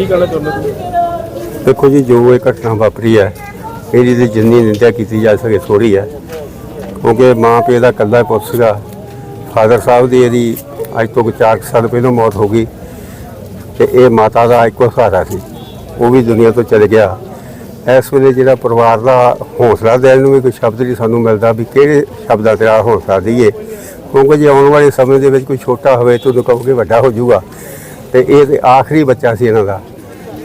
ਕੀ ਕਹਿਣਾ ਚਾਹੁੰਦੇ ਤੁਸੀਂ ਦੇਖੋ ਜੀ, ਜੋ ਇਹ ਘਟਨਾ ਵਾਪਰੀ ਹੈ ਇਹਦੀ ਤੇ ਜਿੰਨੀ ਨਿੰਦਿਆ ਕੀਤੀ ਜਾ ਸਕੇ ਥੋੜੀ ਹੈ। ਕਿਉਂਕਿ ਮਾਂ ਪਿਓ ਦਾ ਇਕੱਲਾ ਪੁੱਤ ਸੀਗਾ। ਫਾਦਰ ਸਾਹਿਬ ਦੀ ਇਹਦੀ ਅੱਜ ਤੋਂ 4 ਸਾਲ ਪਹਿਲਾਂ ਮੌਤ ਹੋ ਗਈ ਤੇ ਇਹ ਮਾਤਾ ਦਾ ਇੱਕੋ ਸਹਾਰਾ ਸੀ। ਉਹ ਵੀ ਦੁਨੀਆ ਤੋਂ ਚਲੇ ਗਿਆ। ਇਸ ਵੇਲੇ ਜਿਹੜਾ ਪਰਿਵਾਰ ਦਾ ਹੌਸਲਾ ਦੇਣ ਨੂੰ ਵੀ ਕੋਈ ਸ਼ਬਦ ਨਹੀਂ ਸਾਨੂੰ ਮਿਲਦਾ ਵੀ ਕਿਹੜੇ ਸ਼ਬਦਾਂ ਤੇ ਆ ਹੌਸਲਾ ਦਈਏ। ਕਿਉਂਕਿ ਜੇ ਆਉਣ ਵਾਲੇ ਸਮੇਂ ਦੇ ਵਿੱਚ ਕੋਈ ਛੋਟਾ ਹੋਵੇ ਤਾਂ ਉਹਨੂੰ ਕਹੋਗੇ ਵੱਡਾ ਹੋ ਜਾਊਗਾ। ਤੇ ਇਹ ਤੇ ਆਖਰੀ ਬੱਚਾ ਸੀ ਇਹਨਾਂ ਦਾ।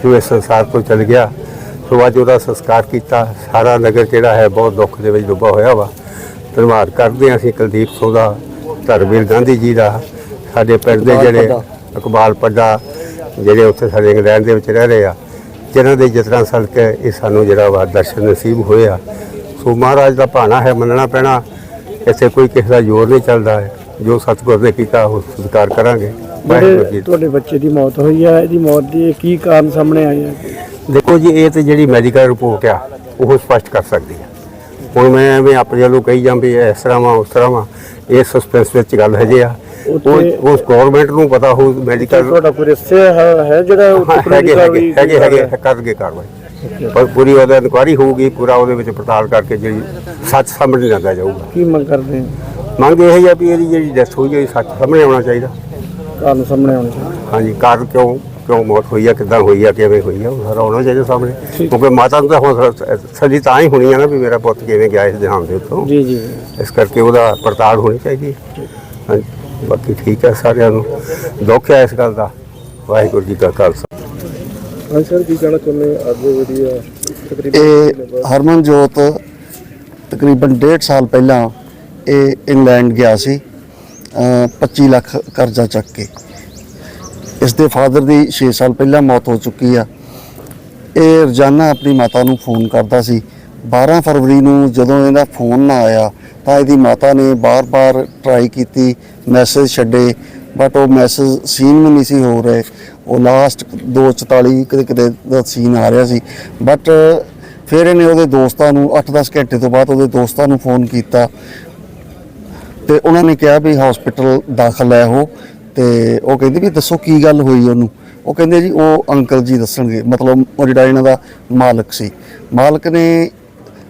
ਜੋ ਇਸ ਸੰਸਾਰ ਤੋਂ ਚਲ ਗਿਆ ਸੋ ਅੱਜ ਉਹਦਾ ਸੰਸਕਾਰ ਕੀਤਾ। ਸਾਰਾ ਨਗਰ ਜਿਹੜਾ ਹੈ ਬਹੁਤ ਦੁੱਖ ਦੇ ਵਿੱਚ ਡੁੱਬਾ ਹੋਇਆ ਵਾ। ਧੰਨਵਾਦ ਕਰਦੇ ਹਾਂ ਅਸੀਂ ਕੁਲਦੀਪ ਸਿੰਘ ਦਾ ਧਰਮਵੀਰ ਗਾਂਧੀ ਜੀ ਦਾ ਸਾਡੇ ਪਿੰਡ ਦੇ ਜਿਹੜੇ ਇਕਬਾਲ ਪੱਡਾ ਜਿਹੜੇ ਉੱਥੇ ਸਾਡੇ ਇੰਗਲੈਂਡ ਦੇ ਵਿੱਚ ਰਹਿ ਰਹੇ ਆ ਜਿਨ੍ਹਾਂ ਦੇ ਜਿਤਨਾ ਸਦਕੇ ਇਹ ਸਾਨੂੰ ਜਿਹੜਾ ਵਾ ਦਰਸ਼ਨ ਨਸੀਬ ਹੋਏ ਆ। ਸੋ ਮਹਾਰਾਜ ਦਾ ਭਾਣਾ ਹੈ ਮੰਨਣਾ ਪੈਣਾ ਇੱਥੇ ਕੋਈ ਕਿਸੇ ਦਾ ਜ਼ੋਰ ਨਹੀਂ ਚੱਲਦਾ ਹੈ। ਜੋ ਸਤਿਗੁਰ ਨੇ ਕੀਤਾ ਉਹ ਸਤਿਕਾਰ ਕਰਾਂਗੇ। ਵਾਹਿਗੁਰੂ ਜੀ ਜਿਹੜੇ ਤੁਹਾਡੇ ਬੱਚੇ ਦੀ ਮੌਤ ਹੋਈ ਆ ਇਹਦੀ ਮੌਤ ਦੀ ਕੀ ਕਾਰਨ ਸਾਹਮਣੇ ਆਏ ਆ? ਦੇਖੋ ਜੀ ਇਹ ਤੇ ਜਿਹੜੀ ਮੈਡੀਕਲ ਰਿਪੋਰਟ ਆ ਉਹ ਸਪਸ਼ਟ ਕਰ ਸਕਦੀ ਹੈ ਹੁਣ ਮੈਂ ਐਵੇਂ ਆਪਣੇ ਵੱਲੋਂ ਕਹੀ ਜਾਂ ਵੀ ਇਸ ਤਰ੍ਹਾਂ ਵਾ ਉਸ ਤਰ੍ਹਾਂ ਵਾ ਇਹ ਸਸਪੈਂਸ ਵਿੱਚ ਗੱਲ ਹੈਗੇ ਆ। ਉੱਥੇ- ਉਹ ਉਸ ਗਵਰਨਮੈਂਟ ਨੂੰ ਪਤਾ ਹੋ ਮੈਡੀਕਲ ਤੁਹਾਡਾ ਕੋਈ ਰਿਸ਼ਤੇ ਹੈ ਹੈ ਜਿਹੜਾ ਉੱਥੇ ਪੁਲਿਸ ਹੈਗੇ ਹੈਗੇ ਕਾਰਵਾਈ ਹੈਗੇ ਹੈਗੇ? ਕਰਨਗੇ ਕਾਰਵਾਈ? ਪਰ ਪੂਰੀ ਉਹਦਾ ਇਨਕੁਆਰੀ ਹੋਊਗੀ ਪੂਰਾ ਉਹਦੇ ਵਿੱਚ ਪੜਤਾਲ ਕਰਕੇ ਜਿਹੜੀ ਸੱਚ ਸਾਹਮਣੇ ਲੱਗਾ ਜਾਊਗਾ। ਕੀ ਮੰਗ ਕਰਦੇ ਆ ਮੰਗ ਇਹ ਹੈ ਵੀ ਇਹਦੀ ਜਿਹੜੀ ਡੈਥ ਹੋਈ ਹੈ ਸੱਚ ਸਾਹਮਣੇ ਆਉਣਾ ਚਾਹੀਦਾ। ਕਾਰਨ ਸਾਹਮਣੇ ਆਉਣੇ ਚਾਹੀਦੇ। ਹਾਂਜੀ ਕਾਰਨ ਕਿਉਂ ਕਿਉਂ ਮੌਤ ਹੋਈ ਆ ਕਿੱਦਾਂ ਹੋਈ ਆ ਕਿਵੇਂ ਹੋਈ ਆ ਉਹ ਸਾਰਾ ਆਉਣਾ ਚਾਹੀਦਾ ਸਾਹਮਣੇ। ਕਿਉਂਕਿ ਮਾਤਾ ਨੂੰ ਤਾਂ ਹੁਣ ਸੱਜੀ ਤਾਂ ਹੀ ਹੋਣੀ ਆ ਨਾ ਵੀ ਮੇਰਾ ਪੁੱਤ ਕਿਵੇਂ ਗਿਆ ਇਸ ਦਿਹਾਨ ਦੇ ਉੱਤੋਂ। ਜੀ ਜੀ। ਇਸ ਕਰਕੇ ਉਹਦਾ ਪੜਤਾਲ ਹੋਣੀ ਚਾਹੀਦੀ ਹੈ। ਹਾਂਜੀ ਬਾਕੀ ਠੀਕ ਹੈ ਸਾਰਿਆਂ ਨੂੰ। ਦੁੱਖ ਹੈ ਇਸ ਗੱਲ ਦਾ। ਵਾਹਿਗੁਰੂ ਜੀ ਕਾ ਖਾਲਸਾ। ਹਾਂ ਸਰ ਕੀ ਕਹਿਣਾ ਚਾਹੁੰਦੇ ਅੱਜ ਜਿਹੜੀ ਆ ਇਹ ਹਰਮਨਜੋਤ ਤਕਰੀਬਨ 1.5 ਸਾਲ ਪਹਿਲਾਂ ਇਹ ਇੰਗਲੈਂਡ ਗਿਆ ਸੀ ਅ, 25 ਲੱਖ ਕਰਜ਼ਾ ਚੱਕ ਕੇ। ਇਸ ਦੇ ਫਾਦਰ ਦੀ 6 ਸਾਲ ਪਹਿਲਾਂ ਮੌਤ ਹੋ ਚੁੱਕੀ ਆ। ਇਹ ਰੋਜ਼ਾਨਾ ਆਪਣੀ ਮਾਤਾ ਨੂੰ ਫੋਨ ਕਰਦਾ ਸੀ। 12 ਫਰਵਰੀ ਨੂੰ ਜਦੋਂ ਇਹਦਾ ਫੋਨ ਨਾ ਆਇਆ ਤਾਂ ਇਹਦੀ ਮਾਤਾ ਨੇ ਬਾਰ-ਬਾਰ ਟਰਾਈ ਕੀਤੀ ਮੈਸੇਜ ਛੱਡੇ ਬਟ ਉਹ ਮੈਸੇਜ ਸੀਨ ਵੀ ਨਹੀਂ ਸੀ ਹੋ ਰਹੇ। ਉਹ ਲਾਸਟ 244 ਕਿਤੇ ਕਿਤੇ ਦਾ ਸੀਨ ਆ ਰਿਹਾ ਸੀ। ਬਟ ਫਿਰ ਇਹਨੇ ਉਹਦੇ ਦੋਸਤਾਂ ਨੂੰ 8-10 ਘੰਟੇ ਤੋਂ ਬਾਅਦ ਉਹਦੇ ਦੋਸਤਾਂ ਨੂੰ ਫੋਨ ਕੀਤਾ। ਤੇ ਉਹਨਾਂ ਨੇ ਕਿਹਾ ਵੀ ਹਸਪੀਟਲ ਦਾਖਲ ਹੈ ਉਹ, ਤੇ ਉਹ ਕਹਿੰਦੇ ਵੀ ਦੱਸੋ ਕੀ ਗੱਲ ਹੋਈ ਉਹਨੂੰ। ਉਹ ਕਹਿੰਦੇ ਜੀ, ਉਹ ਅੰਕਲ ਜੀ ਦੱਸਣਗੇ, ਮਤਲਬ ਉਹ ਜਿਹੜਾ ਇਹਨਾਂ ਦਾ ਮਾਲਕ ਸੀ। ਮਾਲਕ ਨੇ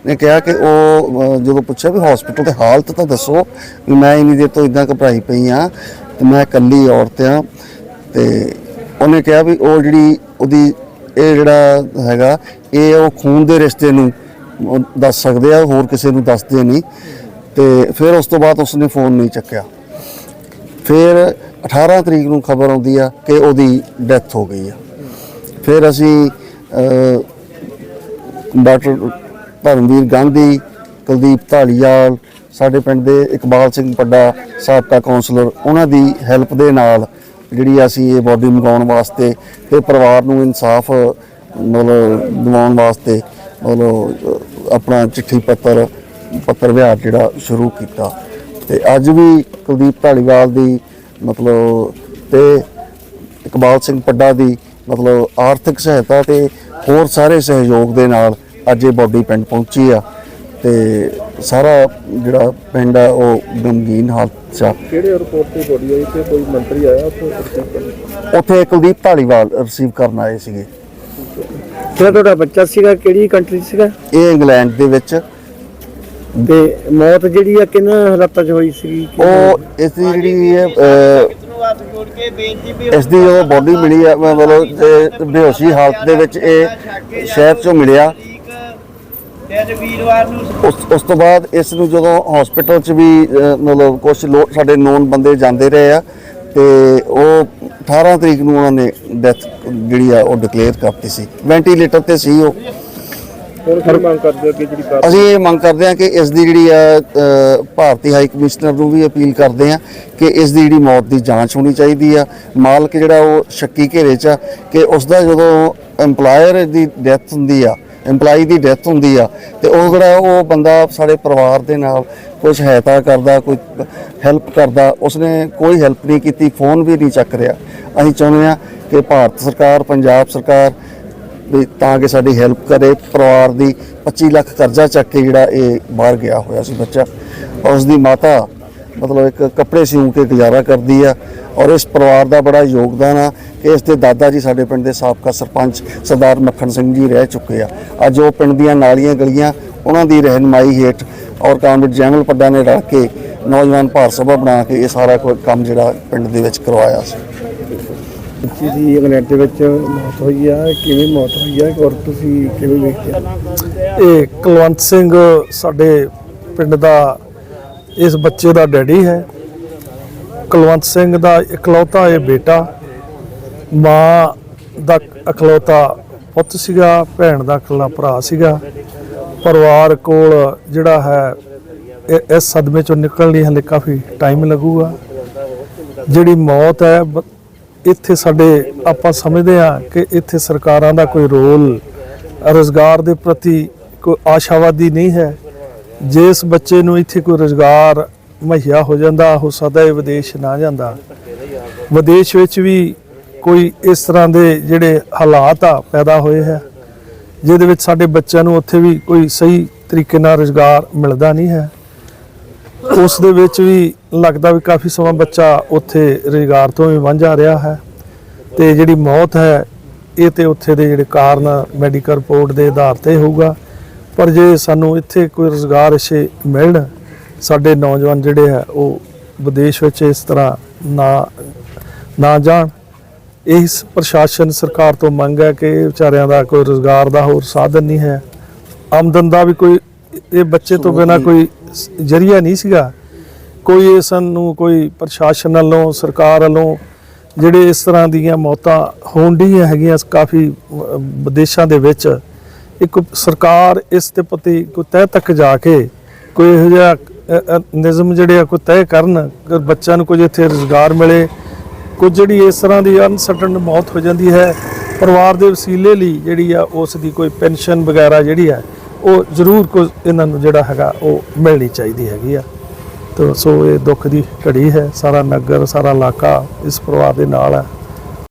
ਨੇ ਕਿਹਾ ਕਿ ਉਹ ਜਦੋਂ ਪੁੱਛਿਆ ਵੀ ਹਸਪੀਟਲ ਦੀ ਹਾਲਤ ਤਾਂ ਦੱਸੋ, ਵੀ ਮੈਂ ਇੰਨੀ ਦੇਰ ਤੋਂ ਇਦਾਂ ਘਬਰਾਈ ਪਈ ਆ ਤੇ ਮੈਂ ਇਕੱਲੀ ਔਰਤ ਆ ਤੇ ਉਹਨੇ ਕਿਹਾ ਵੀ ਉਹ ਜਿਹੜੀ ਉਹਦੀ, ਇਹ ਜਿਹੜਾ ਹੈਗਾ, ਇਹ ਉਹ ਖੂਨ ਦੇ ਰਿਸ਼ਤੇ ਨੂੰ ਦੱਸ ਸਕਦੇ ਆ, ਹੋਰ ਕਿਸੇ ਨੂੰ ਦੱਸਦੇ ਨਹੀਂ। ਤੇ ਫਿਰ ਉਸ ਤੋਂ ਬਾਅਦ ਉਸਨੇ ਫੋਨ ਨਹੀਂ ਚੱਕਿਆ। ਫਿਰ 18 ਤਰੀਕ ਨੂੰ ਖਬਰ ਆਉਂਦੀ ਆ ਕਿ ਉਹਦੀ ਡੈਥ ਹੋ ਗਈ ਆ। ਫਿਰ ਅਸੀਂ ਅਹ, ਡਾਕਟਰ ਧਰਮਵੀਰ ਗਾਂਧੀ ਕੁਲਦੀਪ ਢਾਲੀਵਾਲ ਸਾਡੇ ਪਿੰਡ ਦੇ ਇਕਬਾਲ ਸਿੰਘ ਪੱਡਾ ਸਾਬਕਾ ਕਾਉਂਸਲਰ ਉਹਨਾਂ ਦੀ ਹੈਲਪ ਦੇ ਨਾਲ ਜਿਹੜੀ ਅਸੀਂ ਇਹ ਬੋਡੀ ਮੰਗਾਉਣ ਵਾਸਤੇ ਤੇ ਪਰਿਵਾਰ ਨੂੰ ਇਨਸਾਫ ਮਤਲਬ ਦਿਵਾਉਣ ਵਾਸਤੇ ਮਤਲਬ ਆਪਣਾ ਚਿੱਠੀ ਪੱਤਰ ਪੱਤਰ ਵਿਹਾਰ ਜਿਹੜਾ ਸ਼ੁਰੂ ਕੀਤਾ। ਤੇ ਅੱਜ ਵੀ ਕੁਲਦੀਪ ਢਾਲੀਵਾਲ ਦੀ ਮਤਲਬ ਤੇ ਇਕਬਾਲ ਸਿੰਘ ਪੱਡਾ ਦੀ ਮਤਲਬ ਆਰਥਿਕ ਸਹਾਇਤਾ ਤੇ ਹੋਰ ਸਾਰੇ ਸਹਿਯੋਗ ਦੇ ਨਾਲ ਅੱਜ ਇਹ ਬੋਡੀ ਪਿੰਡ ਪਹੁੰਚੀ ਆ। ਤੇ ਸਾਰਾ ਜਿਹੜਾ ਪਿੰਡ ਆ ਉਹ ਗਮਗੀਨ ਹਾਲਤ 'ਚ ਆ ਕਿਹੜੇ 에어ਪੋਰਟ ਤੇ ਬੋਡੀ ਆਈ ਤੇ ਕੋਈ ਮੰਤਰੀ ਆਇਆ ਉੱਥੇ ਉੱਥੇ ਕੁਲਦੀਪ ਢਾਲੀਵਾਲ ਰਿਸੀਵ ਕਰਨ ਆਏ ਸੀਗੇ। ਜਿਹੜਾ ਤੁਹਾਡਾ ਬੱਚਾ ਸੀਗਾ? ਕਿਹੜੀ ਕੰਟਰੀ ਸੀਗਾ? ਇਹ ਇੰਗਲੈਂਡ ਦੇ ਵਿੱਚ। ਤੇ ਮੌਤ ਜਿਹੜੀ ਆ ਕਿੰਨਾ ਹਾਲਾਤਾਂ 'ਚ ਹੋਈ ਸੀਗੀ? ਉਹ ਇਸ ਦੀ ਜਿਹੜੀ ਹੈ ਅਹ, ਇਸ ਦੀ ਜਦੋਂ ਬੋਡੀ ਮਿਲੀ ਆ ਮਤਲਬ ਤੇ ਬੇਹੋਸ਼ੀ ਹਾਲਤ ਦੇ ਵਿੱਚ ਇਹ ਸ਼ਹਿਰ ਚੋਂ ਮਿਲਿਆ। ਵੀਰਵਾਰ ਨੂੰ ਉਸ ਉਸ ਤੋਂ ਬਾਅਦ ਇਸ ਨੂੰ ਜਦੋਂ ਹਸਪੀਟਲ 'ਚ ਵੀ ਅਹ, ਮਤਲਬ ਕੁਝ ਸਾਡੇ ਨੋਨ ਬੰਦੇ ਜਾਂਦੇ ਰਹੇ ਆ ਤੇ ਉਹ 18 ਤਰੀਕ ਨੂੰ ਉਹਨਾਂ ਨੇ ਡੈਥ ਜਿਹੜੀ ਆ ਉਹ ਡਿਕਲੇਅਰ ਕਰਤੀ ਸੀ। ਵੈਂਟੀਲੇਟਰ ਤੇ ਸੀ ਉਹ। ਹੁਣ ਕੀ ਮੰਗ ਕਰਦੇ ਹੋ ਜਿਹੜੀ ਕਾਰ ਅਸੀਂ ਇਹ ਮੰਗ ਕਰਦੇ ਹਾਂ ਕਿ ਇਸ ਦੀ ਜਿਹੜੀ ਆ ਅ, ਭਾਰਤੀ ਹਾਈ ਕਮਿਸ਼ਨਰ ਨੂੰ ਵੀ ਅਪੀਲ ਕਰਦੇ ਹਾਂ ਕਿ ਇਸ ਦੀ ਜਿਹੜੀ ਮੌਤ ਦੀ ਜਾਂਚ ਹੋਣੀ ਚਾਹੀਦੀ ਆ। ਮਾਲਕ ਜਿਹੜਾ ਉਹ ਸ਼ੱਕੀ ਘੇਰੇ 'ਚ ਆ ਕਿ ਉਸ ਦਾ ਜਦੋਂ EMPLOYER ਦੀ ਡੈਥ ਹੁੰਦੀ ਆ EMPLOYEE ਦੀ ਡੈਥ ਹੁੰਦੀ ਆ ਤੇ ਉਹ ਜਿਹੜਾ ਉਹ ਬੰਦਾ ਸਾਡੇ ਪਰਿਵਾਰ ਦੇ ਨਾਲ ਕੋਈ ਸਹਾਇਤਾ ਕਰਦਾ ਕੋਈ ਹੈਲਪ ਕਰਦਾ ਉਸਨੇ ਕੋਈ ਹੈਲਪ ਨਹੀਂ ਕੀਤੀ ਫੋਨ ਵੀ ਨਹੀਂ ਚੱਕ ਰਿਹਾ। ਅਸੀਂ ਚਾਹੁੰਦੇ ਹਾਂ ਕਿ ਭਾਰਤ ਸਰਕਾਰ ਪੰਜਾਬ ਸਰਕਾਰ ਵੀ ਤਾਂ ਕਿ ਸਾਡੀ ਹੈਲਪ ਕਰੇ, ਪਰਿਵਾਰ ਦੀ 25 ਲੱਖ ਕਰਜ਼ਾ ਚੱਕ ਕੇ ਜਿਹੜਾ ਇਹ ਬਾਹਰ ਗਿਆ ਹੋਇਆ ਸੀ ਬੱਚਾ। ਉਸ ਦੀ ਮਾਤਾ ਮਤਲਬ ਇੱਕ ਕੱਪੜੇ ਸਿਉਂ ਕੇ ਗੁਜ਼ਾਰਾ ਕਰਦੀ ਆ ਔਰ ਇਸ ਪਰਿਵਾਰ ਦਾ ਬੜਾ ਯੋਗਦਾਨ ਆ ਕਿ ਇਸ ਦੇ ਦਾਦਾ ਜੀ ਸਾਡੇ ਪਿੰਡ ਦੇ ਸਾਬਕਾ ਸਰਪੰਚ ਸਰਦਾਰ ਮੱਖਣ ਸਿੰਘ ਜੀ ਰਹਿ ਚੁੱਕੇ ਆ। ਅੱਜ ਉਹ ਪਿੰਡ ਦੀਆਂ ਨਾਲੀਆਂ ਗਲੀਆਂ ਉਹਨਾਂ ਦੀ ਰਹਿਨਮਾਈ ਹੇਠ ਔਰ ਕਾਮਰੇਡ ਜੈਮਲ ਪੱਡਾ ਨੇ ਰਲ ਕੇ ਨੌਜਵਾਨ ਭਾਰਤ ਸਭਾ ਬਣਾ ਕੇ ਇਹ ਸਾਰਾ ਕੋਈ ਕੰਮ ਜਿਹੜਾ ਪਿੰਡ ਦੇ ਵਿੱਚ ਕਰਵਾਇਆ ਸੀ। ਬੱਚੀ ਦੀ ਇੰਗਲੈਂਡ ਦੇ ਵਿੱਚ ਮੌਤ ਹੋਈ ਆ, ਕਿਵੇਂ ਮੌਤ ਹੋਈ ਆ ਔਰ ਤੁਸੀਂ ਕਿਵੇਂ ਵੇਖਿਆ? ਇਹ ਕੁਲਵੰਤ ਸਿੰਘ ਸਾਡੇ ਪਿੰਡ ਦਾ, ਇਸ ਬੱਚੇ ਦਾ ਡੈਡੀ ਹੈ। ਕੁਲਵੰਤ ਸਿੰਘ ਦਾ ਇਕਲੌਤਾ ਇਹ ਬੇਟਾ, ਮਾਂ ਦਾ ਇਕਲੌਤਾ ਪੁੱਤ ਸੀਗਾ, ਭੈਣ ਦਾ ਇਕੱਲਾ ਭਰਾ ਸੀਗਾ। ਪਰਿਵਾਰ ਕੋਲ ਜਿਹੜਾ ਹੈ, ਇਹ- ਇਸ ਸਦਮੇ ਚੋਂ ਨਿਕਲਣ ਲਈ ਹਲੇ ਕਾਫੀ ਟਾਈਮ ਲੱਗੂਗਾ। ਜਿਹੜੀ ਮੌਤ ਹੈ ਇੱਥੇ ਸਾਡੇ ਆਪਾਂ ਸਮਝਦੇ ਹਾਂ ਕਿ ਇੱਥੇ ਸਰਕਾਰਾਂ ਦਾ ਕੋਈ ਰੋਲ ਰੋਜ਼ਗਾਰ ਦੇ ਪ੍ਰਤੀ ਕੋਈ ਆਸ਼ਾਵਾਦੀ ਨਹੀਂ ਹੈ। ਜਿਸ ਬੱਚੇ ਨੂੰ ਇੱਥੇ ਕੋਈ ਰੋਜ਼ਗਾਰ ਮੁਹੱਈਆ ਹੋ ਜਾਂਦਾ, ਹੋ ਸਕਦਾ ਇਹ ਵਿਦੇਸ਼ ਨਾ ਜਾਂਦਾ। ਵਿਦੇਸ਼ ਵਿੱਚ ਵੀ ਕੋਈ ਇਸ ਤਰ੍ਹਾਂ ਦੇ ਜਿਹੜੇ ਹਾਲਾਤ ਆ, ਪੈਦਾ ਹੋਏ ਹੈ, ਜਿਹਦੇ ਵਿੱਚ ਸਾਡੇ ਬੱਚਿਆਂ ਨੂੰ ਉੱਥੇ ਵੀ ਕੋਈ ਸਹੀ ਤਰੀਕੇ ਨਾਲ ਰੋਜ਼ਗਾਰ ਮਿਲਦਾ ਨਹੀਂ ਹੈ। ਉਸ ਦੇ ਵਿੱਚ ਵੀ ਲੱਗਦਾ ਵੀ ਕਾਫੀ ਸਮਾਂ ਬੱਚਾ ਉੱਥੇ ਰੁਜ਼ਗਾਰ ਤੋਂ ਵੀ ਵਾਂਝਾ ਰਿਹਾ ਹੈ ਤੇ ਜਿਹੜੀ ਮੌਤ ਹੈ ਇਹ ਤੇ ਉੱਥੇ ਦੇ ਜਿਹੜੇ ਕਾਰਨ ਮੈਡੀਕਲ ਰਿਪੋਰਟ ਦੇ ਆਧਾਰ ਤੇ ਹੋਊਗਾ। ਪਰ ਜੇ ਸਾਨੂੰ ਇੱਥੇ ਕੋਈ ਰੁਜ਼ਗਾਰ ਇਸੇ ਮਿਲਣ ਸਾਡੇ ਨੌਜਵਾਨ ਜਿਹੜੇ ਹੈ ਉਹ ਵਿਦੇਸ਼ ਵਿੱਚ ਇਸ ਤਰ੍ਹਾਂ ਨਾ ਨਾ ਜਾਣ। ਇਸ ਪ੍ਰਸ਼ਾਸਨ ਸਰਕਾਰ ਤੋਂ ਮੰਗ ਹੈ ਕਿ ਵਿਚਾਰਿਆਂ ਦਾ ਕੋਈ ਰੁਜ਼ਗਾਰ ਦਾ ਹੋਰ ਸਾਧਨ ਨਹੀਂ ਹੈ। ਆਮਦਨ ਦਾ ਵੀ ਕੋਈ ਇਹ ਬੱਚੇ ਤੋਂ ਬਿਨਾ ਕੋਈ ਜਰੀਆ ਨਹੀਂ ਸੀਗਾ। ਕੋਈ ਇਸ ਨੂੰ ਕੋਈ ਪ੍ਰਸ਼ਾਸਨ ਵੱਲੋਂ, ਸਰਕਾਰ ਵੱਲੋਂ ਜਿਹੜੇ ਇਸ ਤਰ੍ਹਾਂ ਦੀਆਂ ਮੌਤਾਂ ਹੋਣ ਡੀਆਂ ਹੈਗੀਆਂ ਕਾਫੀ ਵਿਦੇਸ਼ਾਂ ਦੇ ਵਿੱਚ, ਇੱਕ ਸਰਕਾਰ ਇਸ ਦੇ ਪ੍ਰਤੀ ਕੋਈ ਤਹਿ ਤੱਕ ਜਾ ਕੇ ਕੋਈ ਇਹੋ ਜਿਹਾ ਨਿਯਮ ਜਿਹੜੇ ਆ ਕੋਈ ਤੈਅ ਕਰਨ ਕਿ ਬੱਚਿਆਂ ਨੂੰ ਕੁਝ ਇੱਥੇ ਰੁਜ਼ਗਾਰ ਮਿਲੇ, ਕੁਝ ਜਿਹੜੀ ਇਸ ਤਰ੍ਹਾਂ ਦੀ ਅਨਸਟਨ ਮੌਤ ਹੋ ਜਾਂਦੀ ਹੈ, ਪਰਿਵਾਰ ਦੇ ਵਸੀਲੇ ਲਈ ਜਿਹੜੀ ਆ ਉਸ ਦੀ ਕੋਈ ਪੈਨਸ਼ਨ ਵਗੈਰਾ ਜਿਹੜੀ ਆ, ਉਹ ਜ਼ਰੂਰ ਕੁਝ ਇਹਨਾਂ ਨੂੰ ਜਿਹੜਾ ਹੈਗਾ ਉਹ ਮਿਲਣੀ ਚਾਹੀਦੀ ਹੈਗੀ ਆ। ਤੋ ਸੋ ਇਹ ਦੁੱਖ ਦੀ ਘੜੀ ਹੈ, ਸਾਰਾ ਨਗਰ, ਸਾਰਾ ਇਲਾਕਾ ਇਸ ਪਰਿਵਾਰ ਦੇ ਨਾਲ ਹੈ।